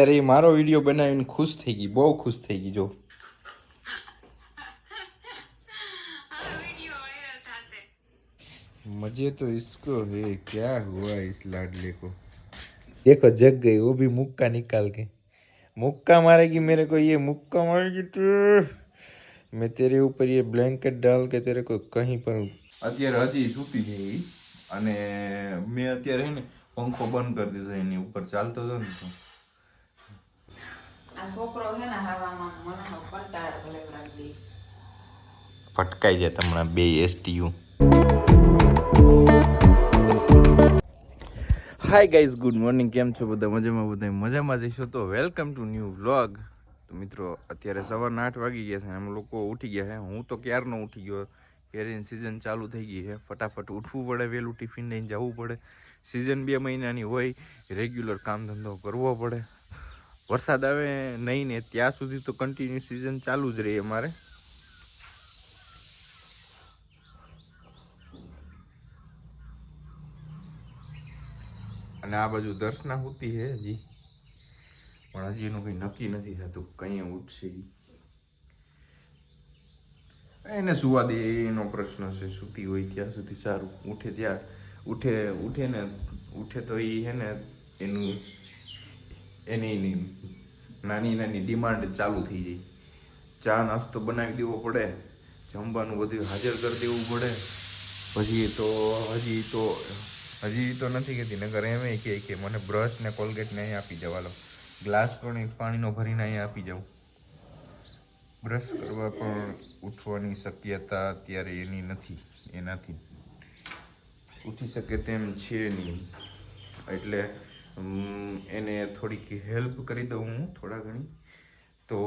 ત્યારે એ મારો વિડીયો બનાવીને ખુશ થઈ ગઈ બહુ ખુશ થઈ ગઈ જો मुझे तो इसको है क्या हुआ इस लाडले को देखो जग गई वो भी मुक्का निकाल के मुक्का मारेगी मेरे को ये मुक्का मारेगी तो मैं तेरे ऊपर ये ब्लैंकेट डाल के तेरे को कहीं पर અત્યારે હજી સૂતી છે ઈ અને મેં અત્યારે હે ને પંખો બંધ કરી દીધો એની ઉપર ચાલતો હતો ને તો આ છોકરો છે ને હવામાં મને કંટાળ ભલે લાગી ફટકાઈ જાય તમારા બે એસટીયુ હાય ગાઈઝ ગુડ મોર્નિંગ કેમ છો બધા? મજામાં બધા? મજામાં જઈશો તો વેલકમ ટુ ન્યૂ વ્લોગ તો મિત્રો અત્યારે સવારના આઠ વાગી ગયા છે અમે લોકો ઉઠી ગયા છે. હું તો ક્યારનો ઉઠી ગયો? કેરીની સિઝન ચાલુ થઈ ગઈ છે. ફટાફટ ઉઠવું પડે વહેલું ટિફિન લઈને જવું પડે. સિઝન બે મહિનાની હોય રેગ્યુલર કામ ધંધો કરવો પડે. વરસાદ આવે નહીં ને ત્યાં સુધી તો કન્ટિન્યુ સિઝન ચાલુ જ રહે અમારે. અને આ બાજુ દર્શના હોતી હે હજી. પણ હજી એનું કંઈ નક્કી નથી થતું, કઈ ઉઠશે એને સુવા દે, એનો પ્રશ્ન છે સૂતી હોય ત્યાં સુધી સારું. ઉઠે ત્યાં, ઉઠે ઉઠે ને, ઉઠે તો એ હે ને એનું એની નાની નાની ડિમાન્ડ ચાલુ થઈ જાય. ચા નાસ્તો બનાવી દેવો પડે, જમવાનું બધું હાજર કરી દેવું પડે. પછી તો, હજી તો હજી તો નથી કહેતી નગર એમ કહે કે મને બ્રશ ને કોલગેટ ને અહીંયા આપી જવા ગ્લાસ પણ એક પાણીનો ભરીને અહીં આપી જાઉં બ્રશ કરવા પણ ઉઠવાની શક્યતા અત્યારે એની નથી, એનાથી. ઉઠી શકે તેમ છે નહીં. એટલે એને થોડીક હેલ્પ કરી દઉં હું થોડા ઘણી. તો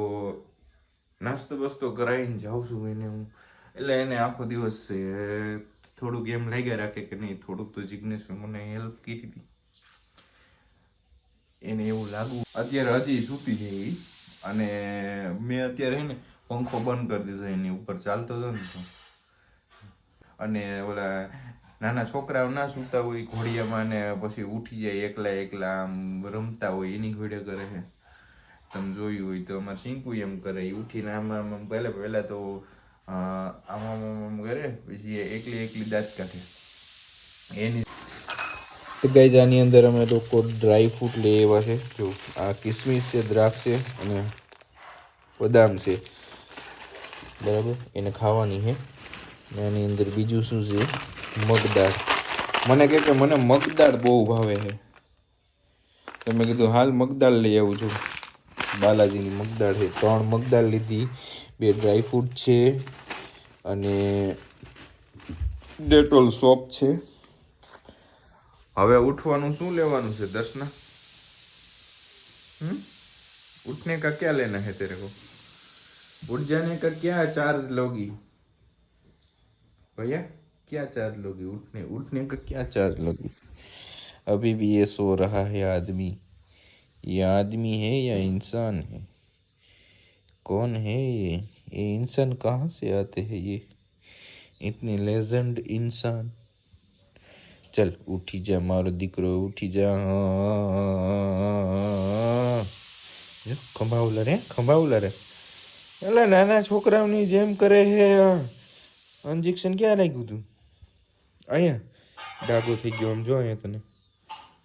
નાસ્તો બસ્તો કરાવીને જાઉં છું એને હું. એટલે એને આખો દિવસ થોડુંક એમ લાગ્યા રાખે કે નહીં, થોડુંક તો જિજ્ઞેશ મને હેલ્પ કરી હતી. એને એવું લાગવું. અત્યારે હજી સૂતી છે અને મેં અત્યારે ને, પંખો બંધ કરી દીધો એની ઉપર ચાલતો હતો ને અને ઓલા નાના છોકરાઓ ના સૂતા હોય, ઘોડિયામાં ને પછી ઉઠી જાય એકલા એકલા, આમ રમતા હોય, એની ઘોડે કરે છે. તમે જોયું હોય તો અમારે શીંકુ એમ કરે એ ઉઠીને આમ આમ આમ પહેલાં પહેલા તો આમાં આમ આમ આમ આમ કરે, પછી એકલી એકલી દાંત કાઢે. એની તો ગાઈઝ આની અંદર અમે લોકો ડ્રાય ફ્રૂટ લઈ આવ્યા છે. જો, આ કિસમિસ છે, દ્રાક્ષ છે અને બદામ છે. બરાબર? એને ખાવાની છે. અને એની અંદર બીજું શું છે? મગદાળ મને કહે કે મને મગદાળ બહુ ભાવે છે તો મેં કીધું હાલ મગદાળ લઈ આવું છું બાલાજીની મગદાળ છે ત્રણ મગદાળ લીધી બે ડ્રાય ફ્રૂટ છે અને ડેટોલ સોપ છે હવે ઉઠવાનું શું લેવાનું છે દર્શના हम्म? उठने का क्या लेना है तेरे को उठ जाने का क्या चार्ज लोगी भैया क्या चार्ज लोगी उठने उठने का क्या चार्ज लोगी अभी भी ये सो रहा है आदमी ये आदमी है या इंसान है कौन है ये ये इंसान कहाँ से आते हैं ये इतने लेजेंड इंसान चल उठी जा मारो દીકરો ઉઠી જા જો ખંભાવલા રે ખંભાવલા રે એટલે નાના છોકરાઓની જેમ કરે છે ઇન્જેક્શન ક્યાં રાખ્યું તું અહીંયા. ડાઘો થઈ ગયો આમ જો અહીંયા તને.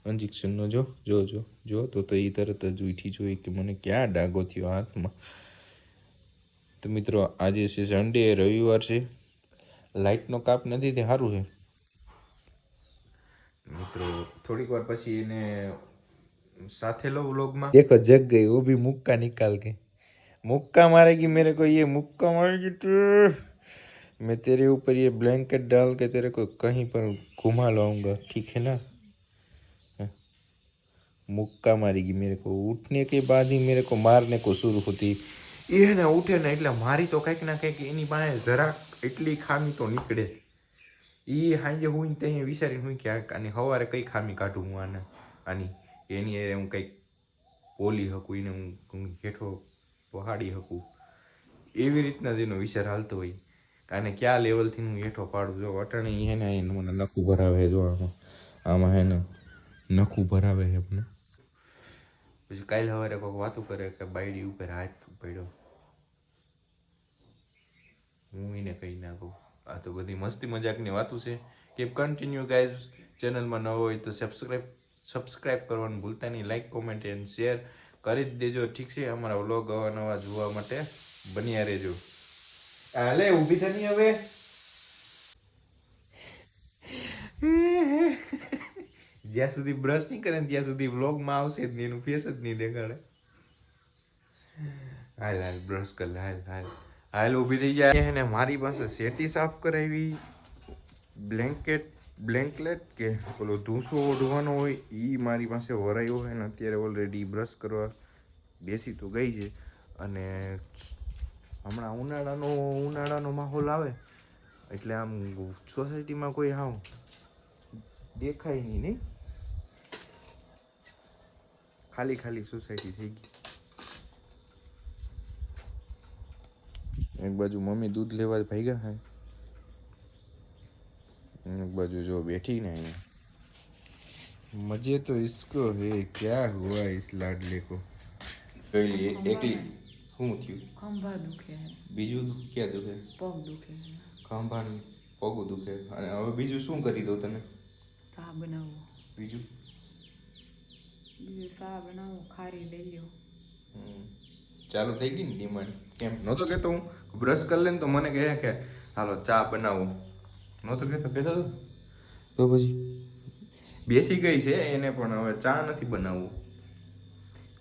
ઇન્જેક્શનનો જો જો જો જો. તો તો એ તરત જ ઉઠી જોઈ કે મને ક્યાં ડાઘો થયો હાથમાં. તો મિત્રો આજે છે સન્ડે રવિવાર છે. લાઇટનો કાપ નથી તે સારું છે? મિત્રો થોડીક વાર પછી એને સાથે લો વ્લોગમાં એક જગ ગઈ વો ભી મુક્કા નિકાલ કે. મુક્કા મારે મારેગી મેરે કોઈ એ મુક્કા મારે મારેગી मैं तेरे ऊपर ये ब्लैंकेट डाल के तेरे को कहीं पर घुमा लाऊंगा ठीक है ना हाँ। मुक्का मारेगी मेरे को उठने के बाद ही मेरे को मारने को शुरू होती એ ને ઉઠે ને એટલે મારી તો કંઈક ના કંઈક એની પાસે જરાક એટલી ખામી તો નીકળે એ સાંજે હું ત્યાં વિચારીને હું કે આ- આની સવારે કઈ ખામી કાઢું હું આને આની એની હારે હું કંઈક બોલી શકું એને હું હું હેઠો પહાડી શકું એવી રીતના જ એનો વિચાર હાલતો હોય આને કયા લેવલથી હું હેઠો પાડું? જો અટાણે હે ને એને મને નખું ભરાવે જો આમાં. આમાં હે ને, નખું ભરાવે છે મને પછી કાલે સવારે કોઈક વાતું કરે કે બાયડી ઉપર હાથ પડ્યો. હું એને કહી નાખું આ તો બધી મસ્તી મજાકની વાતો છે. કે કન્ટિન્યુ ગાઈઝ ચેનલમાં ન હોય તો સબસ્ક્રાઇબ સબસ્ક્રાઈબ કરવાનું ભૂલતા નહીં. લાઈક કોમેન્ટ એન્ડ શેર કરી જ દેજો. ઠીક છે? અમારા વ્લોગ અવાનવા જોવા માટે બન્યા રહેજો. હાલે ઊભી થની હવે જ્યાં સુધી બ્રશ નહીં કરે ત્યાં સુધી વ્લોગમાં આવશે જ નહીં એનું ફેસ જ નહીં દેખાડે હાલ હાલ બ્રશ કર હાલ હાલ હાલ ઊભી થઈ જાય એને મારી પાસે સેટી સાફ કરાવી બ્લેન્કેટ બ્લેન્કલેટ કે પેલો ધૂંસો ઓઢવાનો હોય એ મારી પાસે વરાયો હોય ને અત્યારે ઓલરેડી બ્રશ કરવા બેસી તો ગઈ છે અને હમણાં ઉનાળાનો ઉનાળાનો માહોલ આવે એટલે આમ સોસાયટીમાં કોઈ આમ દેખાય નહીં નહીં ખાલી ખાલી સોસાયટી થઈ ગઈ એક બાજુ મમ્મી દૂધ લેવા ભાગ્યા હે એક બાજુ જો બેઠી ને અહીંયા મજે તો इसको है क्या हुआ इस लाडले को પેલી એકલી શું થયું? ખંભા દુખે. બીજું ક્યાં દુખે? પગ દુખે. ખંભા પગ દુખે. અને હવે બીજું શું કરી દઉં તને ચા બનાવો. બીજું? બીજું સા બનાવો ખારી લઈ લ્યો. ચાલુ થઈ ગઈ ને ડિમાન્ડ? કેમ? નહોતો કહેતો હું? બ્રશ કરી લે ને તો મને કહે કે હાલો ચા બનાવો. નહોતો કહેતો? કહેતો હતો તો પછી? બેસી ગઈ છે એને પણ હવે ચા નથી બનાવવું.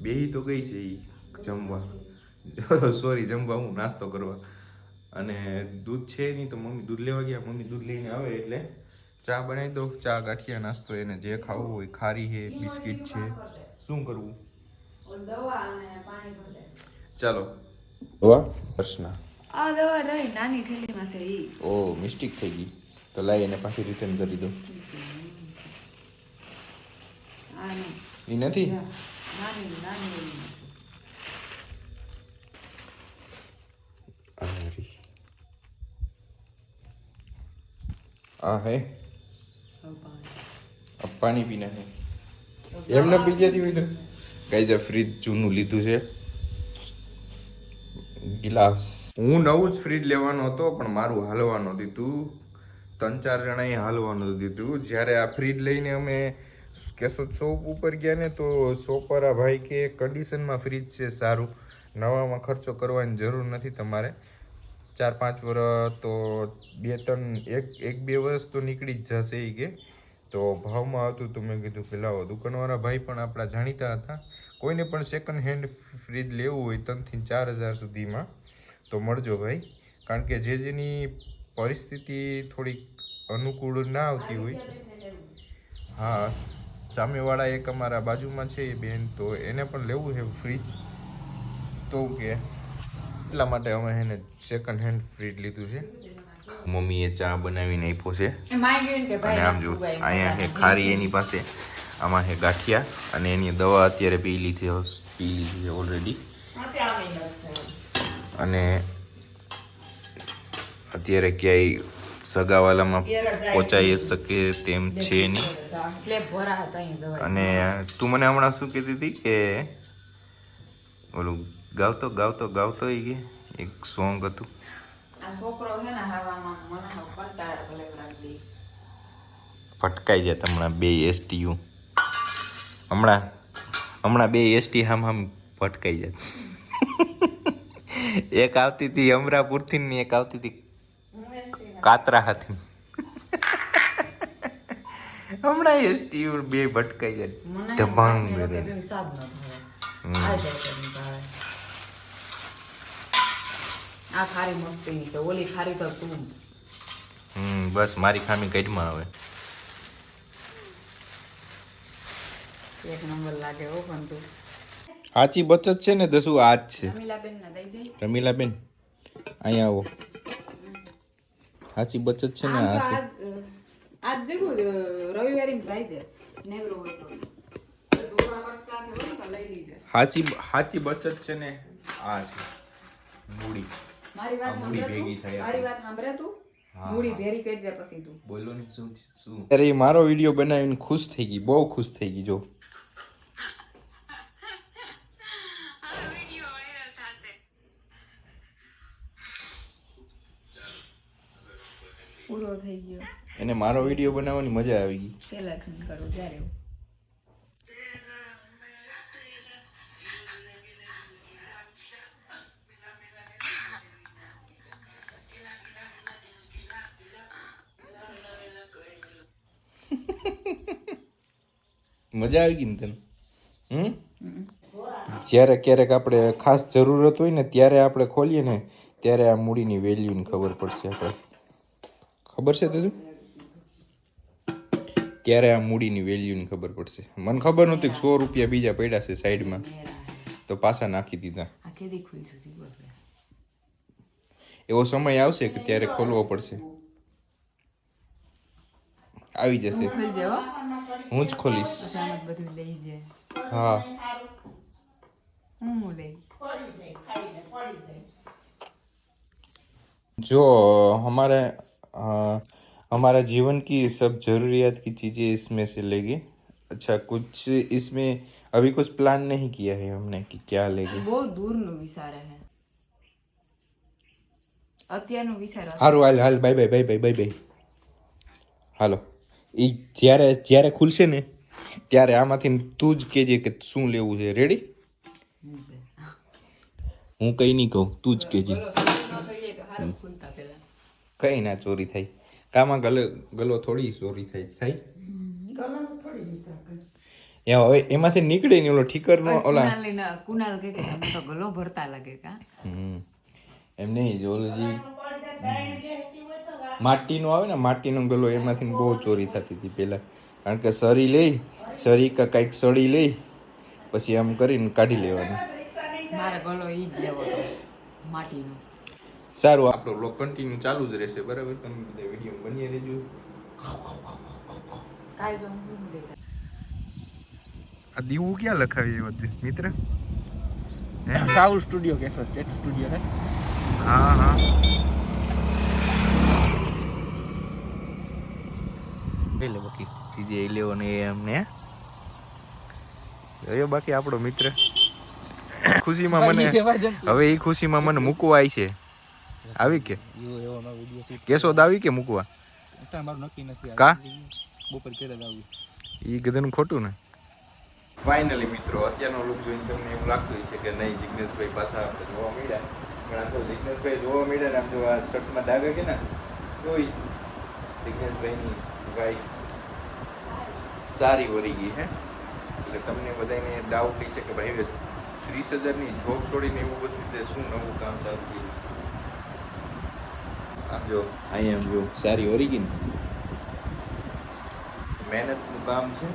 બેહી તો ગઈ છે એ જમવા. સોરી જમવા હું નાસ્તો કરવા. અને દૂધ છે નહીં તો મમ્મી દૂધ લેવા ગયા. મમ્મી દૂધ લઈને આવે એટલે ચા બનાવી દો ચા ગાંઠિયા નાસ્તો એને જે ખાવું હોય ખારી છે બિસ્કિટ છે. શું કરવું? દવા અને પાણી ભરે. ચાલો. દવા? પ્રશ્ન આ દવા રહી નાની થેલીમાં છે ઈ. ઓ મિસ્ટેક થઈ ગઈ. તો લાઈ એને પાછી રિટર્ન કરી દો આ નહીં. એ નથી? નાની નાની આ હે? પાણી પીના હે. એમને બીજેથી લીધું ગાઈઝ આ ફ્રીજ જૂનું લીધું છે. ગિલાસ. હું નવું જ ફ્રિજ લેવાનો હતો પણ મારું હાલવાનું દીધું. ત્રણ ચાર જણાએ હાલવાનું દીધું. જ્યારે આ ફ્રિજ લઈને અમે કેશોદ શોપ ઉપર ગયા ને તો શોપર આ ભાઈ કે કન્ડિશનમાં ફ્રિજ છે સારું. નવામાં ખર્ચો કરવાની જરૂર નથી તમારે. ચાર પાંચ વર્ષ તો બે ત્રણ, એક એક બે વર્ષ તો નીકળી જ જશે એ કે. તો ભાવમાં આવતું તો મેં કીધું કે દુકાનવાળા ભાઈ પણ આપણા જાણીતા હતા. કોઈને પણ સેકન્ડ હેન્ડ ફ્રીજ લેવું હોય ત્રણથી ચાર હજાર સુધીમાં તો મળજો ભાઈ. કારણ કે જે જેની પરિસ્થિતિ થોડીક અનુકૂળ ના આવતી હોય. હા, સામેવાળા એક અમારા બાજુમાં છે એ બેન, તો એને પણ લેવું છે ફ્રીજ તો કે એટલા માટે અમે એને સેકન્ડ હેન્ડ ફ્રીજ લીધું છે. મમ્મીએ ચા બનાવીને આપ્યો છે. એ માય ગયું ને કે અને આમ જો અહીંયા હે ખારી એની પાસે આમાં હે ગાંઠિયા અને એની દવા અત્યારે પી લીધી પી લીધી છે. ઓલરેડી અને અત્યારે ક્યાંય સગાવાલામાં પહોંચાઈ શકે તેમ છે નહીં. અને તું મને હમણાં શું કહેતી હતી કે ઓલું ગાવતો ગાવતો ગાવતો એ ગયે. એક સોંગ હતું. ફટકાઈ જાય હમણાં બે એસટીયુ હમણાં હમણાં બે એસટી હામ હામ ફટકાઈ જાય. એક આવતી હતી અમરાપુરથી ને એક આવતી હતી કાતરા હાથી હમણાં એસટી બે ભટકાઈ જાય. ઢબાંગ મને મેરે. કેમ સાદ ન હમ. ભાવે આ જાય ખારી મસ્તીની છે ઓલી ખારી તો તું. હમ બસ મારી ખામી કઈટમાં આવે એક નંબર લાગે હો પણ તું. સાચી બચત છે ને દસુ આ જ છે. રમીલાબેન ને દઈ દઈ રમીલાબેન અહીંયા આવો. સાચી બચત છે ને આ છે. આજ આજ જેવું રવિવારી પ્રાઇઝ છે નેવરો હોય તો. સાચી સાચી બચત છે ને આ છે. મૂડી. મારી વાત સાંભળે મારી વાત સાંભળે તું? મૂડી ભેરી કરી દે પછી તું. બોલો ને શું શું? અરે મારો વીડિયો બનાવીને ખુશ થઈ ગઈ બહુ ખુશ થઈ ગઈ જો. પૂરો થઈ ગયો. એને મારો વીડિયો બનાવવાની મજા આવી ગઈ. પહેલા ખંડ કરો જ્યારે મજા આવી ગઈ ને તને? હમ? જ્યારે ક્યારેક આપણે ખાસ જરૂરત હોય ને ત્યારે આપણે ખોલીએ ને ત્યારે આ મૂડીની વેલ્યુની ખબર પડશે આપણે. ખબર છે તજુ ત્યારે આ મૂડીની વેલ્યુની ખબર પડશે. મને ખબર નહોતી કે સો રૂપિયા બીજા પડ્યા છે સાઈડમાં. તો પાછા નાખી દીધા. એવો સમય આવશે કે ત્યારે ખોલવો પડશે. આવી જશે ખુલ જાવ હું જ ખોલીશ પછી આમાં બધું લઈ જાય હા હું લઈ जो हमारे अ, हमारा जीवन की सब जरूरियात की चीज़ें इसमें से लेंगे अच्छा कुछ इसमें अभी कुछ प्लान नहीं किया है हमने कि क्या लेंगे બહુ દૂરનું વિચારે છે અત્યારનું વિચાર હારું હાલ હાલ bye bye bye bye bye bye હાલો એ જ્યારે જ્યારે ખુલશે ને ત્યારે આમાંથી તું જ કહેજે કે શું લેવું છે. રેડી હું કઈ નહીં કહું તું જ કહેજે. કઈ ના ચોરી થાય. કામાં ગલો ગલો થોડી ચોરી થાય. થાય? એ હવે એમાંથી નીકળે ને ઓલો ઠીકર નો ઓલા કુનાલ કે કે તમે તો ગલો ભરતા લાગે કા? એમ નહીં જો ઓલો જે માટીનો આવે ને માટીનો ગલો એમાંથી બહુ ચોરી થતી હતી પહેલાં. કારણ કે સરી લઈ સરી કે કાંઈક સળી લઈ પછી આમ કરીને કાઢી લેવાનું. મારે ગલો ઈ જ લેવો હતો માટીનો. સારું આપણો બ્લોગ કન્ટિન્યુ ચાલુ જ રહેશે બરાબર? તમે બધા વીડિયો બની રહેજો. આ દીવું ક્યાં લખાવી બધું મિત્ર? સાઉથ સ્ટુડિયો કેસો સ્ટેટ સ્ટુડિયો હા હા. લઈ લે બાકી જીજે ઇલેવન લેવો ને એ અમને જોયો બાકી આપણો મિત્ર. ખુશીમાં મને હવે એ ખુશીમાં મને મૂકવા આવી છે. આવી કે? એવો એવો નો વિડિયો શૂટ કેશોદ આવી કે મૂકવા? એટલા કા? બપોર એ ખોટું ને? ફાઇનલી મિત્રો અત્યારનો લુક જોઈને તમને એવું લાગતું છે કે નહીં જિગ્નેશભાઈ પાછા આપણે જોવા મળ્યા. પણ આમ તો જિગ્નેશભાઈ જોવા મળ્યા ને આમ જો આ શર્ટમાં ડાઘ કે ને? જોઈ. જિગ્નેશભાઈની વાઈફ સારી વળી ગઈ હે. એટલે તમને બધાને ડાઉટ છે કે ભાઈ ત્રીસ હજારની જોબ છોડીને એવું બધું રીતે શું નવું કામ ચાલુ થયું? આમ જો. અહીંયા આમ જો. સારી ઓરિગિન ગઈ ને? મહેનતનું કામ છે.